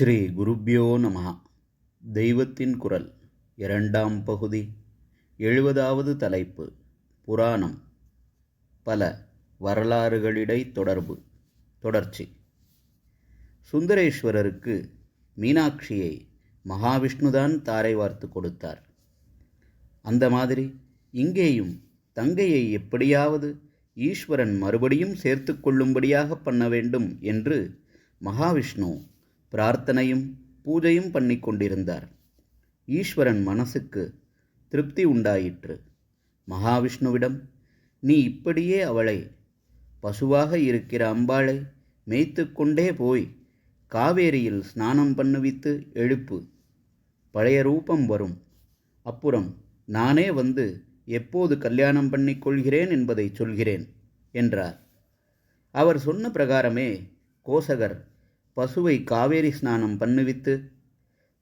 ஸ்ரீ குருப்யோ நம தெய்வத்தின் குரல் இரண்டாம் பகுதி. எழுபதாவது தலைப்பு புராணம். பல வரலாறுகளிடை தொடர்பு தொடர்ச்சி. சுந்தரேஸ்வரருக்கு மீனாட்சியை மகாவிஷ்ணுதான் தாரை வார்த்து கொடுத்தார். அந்த மாதிரி இங்கேயும் தங்கையை எப்படியாவது ஈஸ்வரன் மறுபடியும் சேர்த்து கொள்ளும்படியாக பண்ண வேண்டும் என்று மகாவிஷ்ணு பிரார்த்தனையும் பூஜையும் பண்ணி கொண்டிருந்தார். ஈஸ்வரன் மனசுக்கு திருப்தி உண்டாயிற்று. மகாவிஷ்ணுவிடம் நீ இப்படியே அவளை பசுவாக இருக்கிற அம்பாளை மேய்த்து கொண்டே போய் காவேரியில் ஸ்நானம் பண்ணுவித்து எழுப்பு. பழைய ரூபம் வரும். அப்புறம் நானே வந்து எப்போது கல்யாணம் பண்ணிக்கொள்கிறேன் என்பதை சொல்கிறேன் என்றார். அவர் சொன்ன பிரகாரமே கோசகர் பசுவை காவேரி ஸ்நானம் பண்ணுவித்து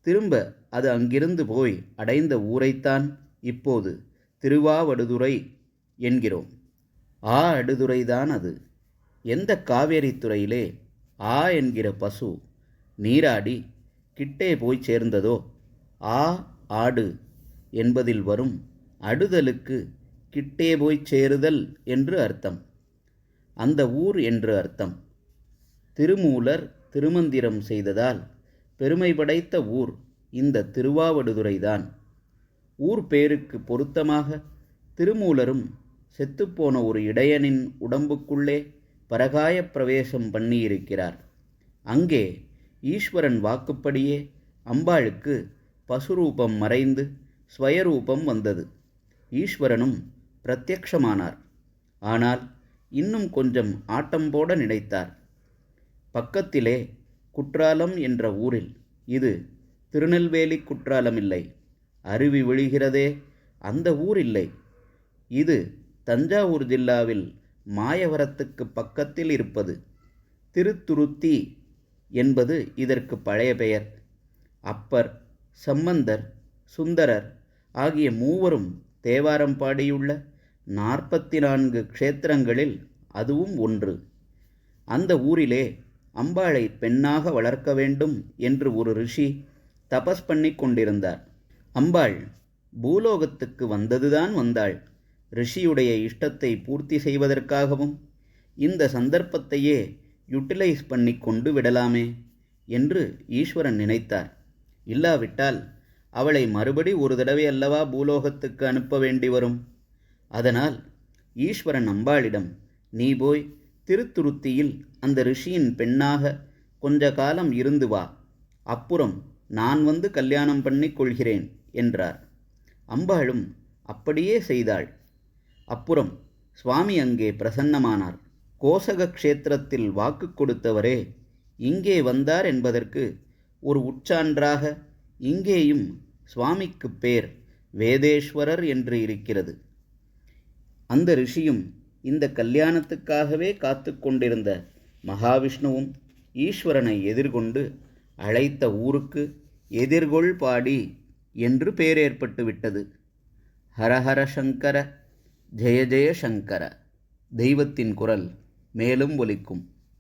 திரும்ப அது அங்கிருந்து போய் அடைந்த ஊரைத்தான் இப்போது திருவாவடுதுறை என்கிறோம். ஆ அடுதுறைதான் அது. எந்த காவேரி துறையிலே ஆ என்கிற பசு நீராடி கிட்டே போய் சேர்ந்ததோ ஆ ஆடு என்பதில் வரும் அடுதலுக்கு கிட்டே போய் சேருதல் என்று அர்த்தம். அந்த ஊர் என்று அர்த்தம். திருமூலர் திருமந்திரம் செய்ததால் பெருமை படைத்த ஊர் இந்த திருவாவடுதுறைதான். ஊர் பேருக்கு பொருத்தமாக திருமூலரும் செத்துப்போன ஒரு இடையனின் உடம்புக்குள்ளே பரகாய பிரவேசம் பண்ணியிருக்கிறார். அங்கே ஈஸ்வரன் வாக்குப்படியே அம்பாளுக்கு பசுரூபம் மறைந்து ஸ்வயரூபம் வந்தது. ஈஸ்வரனும் பிரத்யக்ஷமானார் ஆனால் இன்னும் கொஞ்சம் ஆட்டம் போட நினைத்தார். பக்கத்திலே குற்றாலம் என்ற ஊரில். இது திருநெல்வேலி குற்றாலம் இல்லை. அருவி விழுகிறதே அந்த ஊர் இல்லை. இது தஞ்சாவூர் ஜில்லாவில் மாயவரத்துக்கு பக்கத்தில் இருப்பது. திருத்துருத்தி என்பது இதற்கு பழைய பெயர். அப்பர் சம்பந்தர் சுந்தரர் ஆகிய மூவரும் தேவாரம் பாடியுள்ள நாற்பத்தி நான்கு க்ஷேத்திரங்களில் அதுவும் ஒன்று. அந்த ஊரிலே அம்பாளை பெண்ணாக வளர்க்க வேண்டும் என்று ஒரு ரிஷி தபஸ் பண்ணி கொண்டிருந்தார். அம்பாள் பூலோகத்துக்கு வந்ததுதான் வந்தாள். ரிஷியுடைய இஷ்டத்தை பூர்த்தி செய்வதற்காகவும் இந்த சந்தர்ப்பத்தையே யுட்டிலைஸ் பண்ணி கொண்டு விடலாமே என்று ஈஸ்வரன் நினைத்தார். இல்லாவிட்டால் அவளை மறுபடி ஒரு தடவை அல்லவா பூலோகத்துக்கு அனுப்ப வேண்டி வரும். அதனால் ஈஸ்வரன் அம்பாளிடம் நீ போய் திருத்துருத்தியில் அந்த ரிஷியின் பெண்ணாக கொஞ்ச காலம் இருந்து வா. அப்புறம் நான் வந்து கல்யாணம் பண்ணி கொள்கிறேன் என்றார். அம்பாளும் அப்படியே செய்தாள். அப்புறம் சுவாமி அங்கே பிரசன்னமானார். கோசக க்ஷேத்திரத்தில் வாக்கு கொடுத்தவரே இங்கே வந்தார் என்பதற்கு ஒரு உச்சான்றாக இங்கேயும் சுவாமிக்கு பேர் வேதேஸ்வரர் என்று இருக்கிறது. அந்த ரிஷியும் இந்த கல்யாணத்துக்காகவே காத்து கொண்டிருந்த மகாவிஷ்ணுவும் ஈஸ்வரனை எதிர்கொண்டு அழைத்த ஊருக்கு எதிர்கொள் பாடி என்று பெயர் விட்டது. ஹரஹர சங்கர ஜெய ஜெய சங்கர தெய்வத்தின் குரல் மேலும் ஒலிக்கும்.